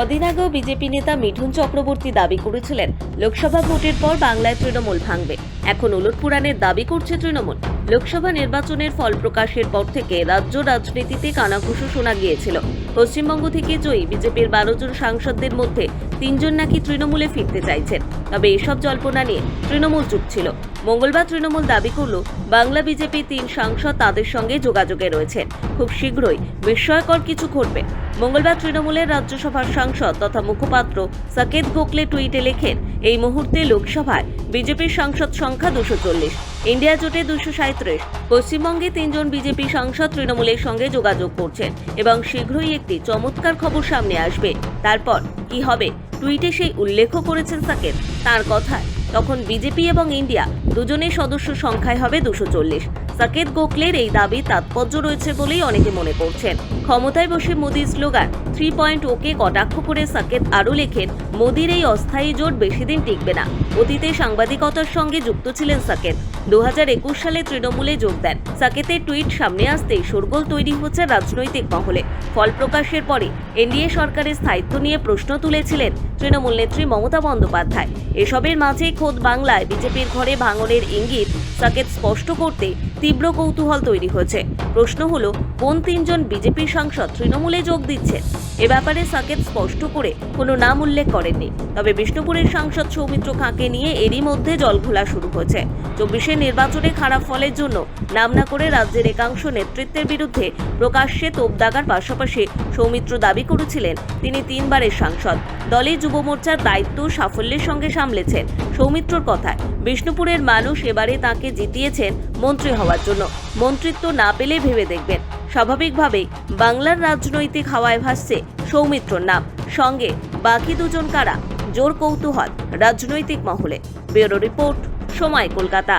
কদিন আগেও বিজেপি নেতা মিঠুন চক্রবর্তী দাবি করেছিলেন, লোকসভা ভোটের পর বাংলায় তৃণমূল ভাঙবে। এখন উলট পুরাণের দাবি করছে তৃণমূল। লোকসভা নির্বাচনের ফল প্রকাশের পর থেকে রাজ্য রাজনীতিতে কানাঘুষো শোনা গিয়েছিল। পশ্চিমবঙ্গ থেকে জয়ী বিজেপির বারো জন সাংসদদের মধ্যে তিনজন নাকি তৃণমূলে ফিরতে চাইছেন। তবে এসব জল্পনা নিয়ে তৃণমূল চুপ ছিল। মঙ্গলবার তৃণমূল দাবি করল, বাংলা বিজেপি তিন সাংসদ তাদের সঙ্গে যোগাযোগে রয়েছেন। খুব শীঘ্রই বিস্ময়কর কিছু ঘটবে। মঙ্গলবার তৃণমূলের রাজ্যসভার সাংসদ তথা মুখপাত্র সাকেত গোখলে টুইটে লেখেন, এই মুহূর্তে লোকসভায় বিজেপির সাংসদ সংখ্যা দুশো চল্লিশ। ইন্ডিয়া জোটে দুশো সাঁত্রিশ পশ্চিমবঙ্গে তিনজন বিজেপি সাংসদ তৃণমূলের সঙ্গে যোগাযোগ করছেন এবং শীঘ্রই একটি চমৎকার খবর সামনে আসবে। তারপর কি হবে? টুইটে সেই উল্লেখও করেছেন সাকেত। তার কথায় তখন বিজেপি এবং ইন্ডিয়া দুজনের সদস্য সংখ্যায় হবে দুশো চল্লিশ। সাকেত গোখলের এই দাবি তাৎপর্য রয়েছে বলেই অনেকে মনে করছেন। ক্ষমতায় বসে মোদির স্লোগান, থ্রি পয়েন্ট ওকে কটাক্ষ করে সাকেত আরও লেখেন, মোদির এই অস্থায়ী জোট বেশি দিন টিকবে না। অতীতে সাংবাদিকতার সঙ্গে যুক্ত ছিলেন সাকেত। দুহাজার একুশ সালে তৃণমূলে যোগ দেন। সাকেতের টুইট সামনে আসতেই শোরগোল তৈরি হচ্ছে রাজনৈতিক মহলে। ফল প্রকাশের পরে এনডিএ সরকারের স্থায়িত্ব নিয়ে প্রশ্ন তুলেছিলেন তৃণমূল নেত্রী মমতা বন্দ্যোপাধ্যায়। এসবের মাঝে খোদ বাংলায় বিজেপির ঘরে ভাঙনের ইঙ্গিত। সাকেত স্পষ্ট করতে তীব্র কৌতূহল তৈরি হয়েছে। প্রশ্ন হলো, কোন তিনজন বিজেপির সাংসদ তৃণমূলে যোগ দিচ্ছেন? এ ব্যাপারে সাকেত স্পষ্ট করে কোনো নাম উল্লেখ করেননি। তবে বিষ্ণুপুরের সাংসদ সৌমিত্র খাঁকে নিয়ে এরই মধ্যে জলঘোলা শুরু হয়েছে। চব্বিশের নির্বাচনে খারাপ ফলের জন্য নাম না করে রাজ্যের একাংশ নেতৃত্বের বিরুদ্ধে প্রকাশ্যে তোপ দাগার পাশাপাশি সৌমিত্র দাবি করেছিলেন, তিনি তিনবারের সাংসদ। দলে যুব মোর্চার দায়িত্ব সাফল্যের সঙ্গে সামলেছেন। সৌমিত্রর কথায়। বিষ্ণুপুরের মানুষ এবারে তাকে জিতিয়েছেন মন্ত্রী হওয়ার জন্য। মন্ত্রিত্ব না পেলে ভেবে দেখবেন। স্বাভাবিকভাবেই বাংলার রাজনৈতিক হাওয়ায় ভাসছে সৌমিত্রর নাম। সঙ্গে বাকি দুজন কারা? জোর কৌতূহল, রাজনৈতিক মহলে। ব্যুরো রিপোর্ট, সময় কলকাতা।